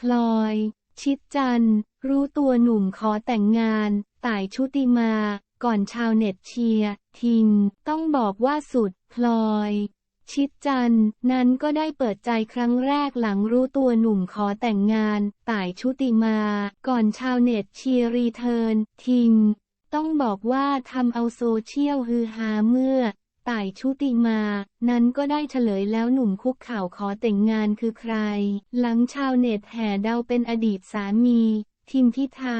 พลอย ชิดจันรู้ตัวหนุ่มขอแต่งงาน ต่ายชุติมา ก่อนชาวเน็ตเชียร์ทิง ต้องบอกว่าสุดพลอย ชิดจันนั้นก็ได้เปิดใจครั้งแรกหลังรู้ตัวหนุ่มขอแต่งงาน ต่ายชุติมา ก่อนชาวเน็ตเชียร์รีเทิร์นทิง ต้องบอกว่าทำเอาโซเชียลฮือฮาเมื่อ ต่ายชุติมา นั้นก็ได้เฉลยแล้วหนุ่มคุกเข่าขอแต่งงานคือใคร หลังชาวเน็ตแห่เดาเป็นอดีตสามี ทิมพิธา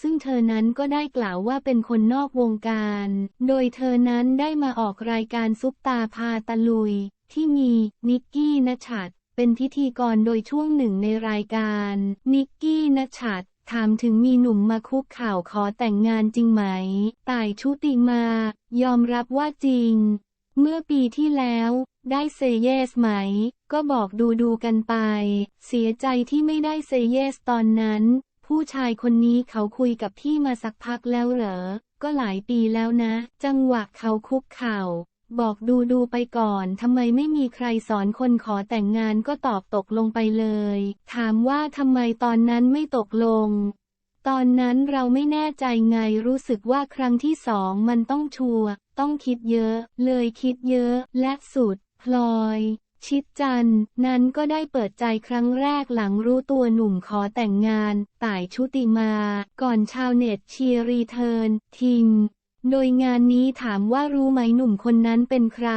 ซึ่งเธอนั้นก็ได้กล่าวว่าเป็นคนนอกวงการ โดยเธอนั้นได้มาออกรายการซุปตาพาตะลุย ที่มีนิกกี้นชัดเป็นพิธีกรโดยช่วงหนึ่งในรายการ นิกกี้นชัดถามถึงมีหนุ่มมาคุกข่าวขอแต่งงานจริงไหม ต่ายชุติมา ยอมรับว่าจริง เมื่อปีที่แล้วได้เซเยสไหม ก็บอกดูดูกันไป เสียใจที่ไม่ได้เซเยสตอนนั้น ผู้ชายคนนี้เขาคุยกับพี่มาสักพักแล้วเหรอ ก็หลายปีแล้วนะ จังหวะเขาคุกเข่า บอกดูดูไปก่อนทำไมไม่มีใครสอนคนขอแต่งงานก็ตอบตกลงไปเลย ถามว่าทำไมตอนนั้นไม่ตกลง ตอนนั้นเราไม่แน่ใจไงรู้สึกว่าครั้งที่สองมันต้องชัวร์ต้องคิดเยอะ เลยคิดเยอะ และสุด พลอย ชิดจันนั้นก็ได้เปิดใจครั้งแรกหลังรู้ตัวหนุ่มขอแต่งงานต่ายชุติมา ก่อนชาวเน็ตเชียร์รีเทิร์นทิง โดยงานนี้ถามว่ารู้ไหมหนุ่มคนนั้นเป็นใคร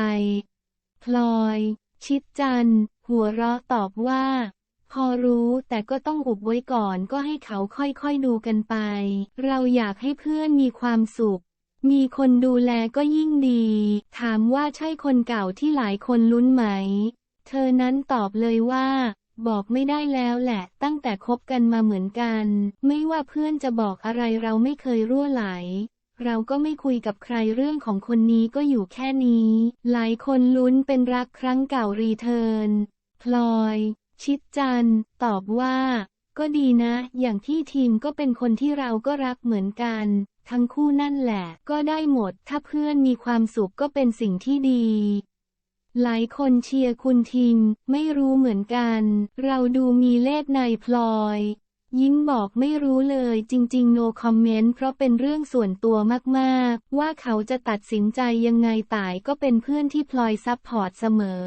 พลอย ชิดจันหัวเราะตอบว่า พอรู้แต่ก็ต้องอุบไว้ก่อนก็ให้เขาค่อยๆดูกันไป เราอยากให้เพื่อนมีความสุข มีคนดูแลก็ยิ่งดี ถามว่าใช่คนเก่าที่หลายคนลุ้นไหม เธอนั้นตอบเลยว่าบอกไม่ได้แล้วแหละ ตั้งแต่คบกันมาเหมือนกัน ไม่ว่าเพื่อนจะบอกอะไรเราไม่เคยรั่วไหล เราก็ไม่คุยกับใครเรื่องของคนนี้ก็อยู่แค่นี้ หลายคนลุ้นเป็นรักครั้งเก่ารีเทิร์นพลอย ชิดจันตอบว่า ก็ดีนะ อย่างที่ทีมก็เป็นคนที่เราก็รักเหมือนกัน ทั้งคู่นั่นแหละ ก็ได้หมด ถ้าเพื่อนมีความสุขก็เป็นสิ่งที่ดี หลายคนเชียร์คุณทิมไม่รู้เหมือนกัน เราดูมีเลขในพลอย ยิ้มบอกไม่รู้เลยจริงๆ no comment เพราะเป็นเรื่องส่วนตัวมากๆ ว่าเขาจะตัดสินใจยังไงตายก็เป็นเพื่อนที่พลอยซับพอร์ตเสมอ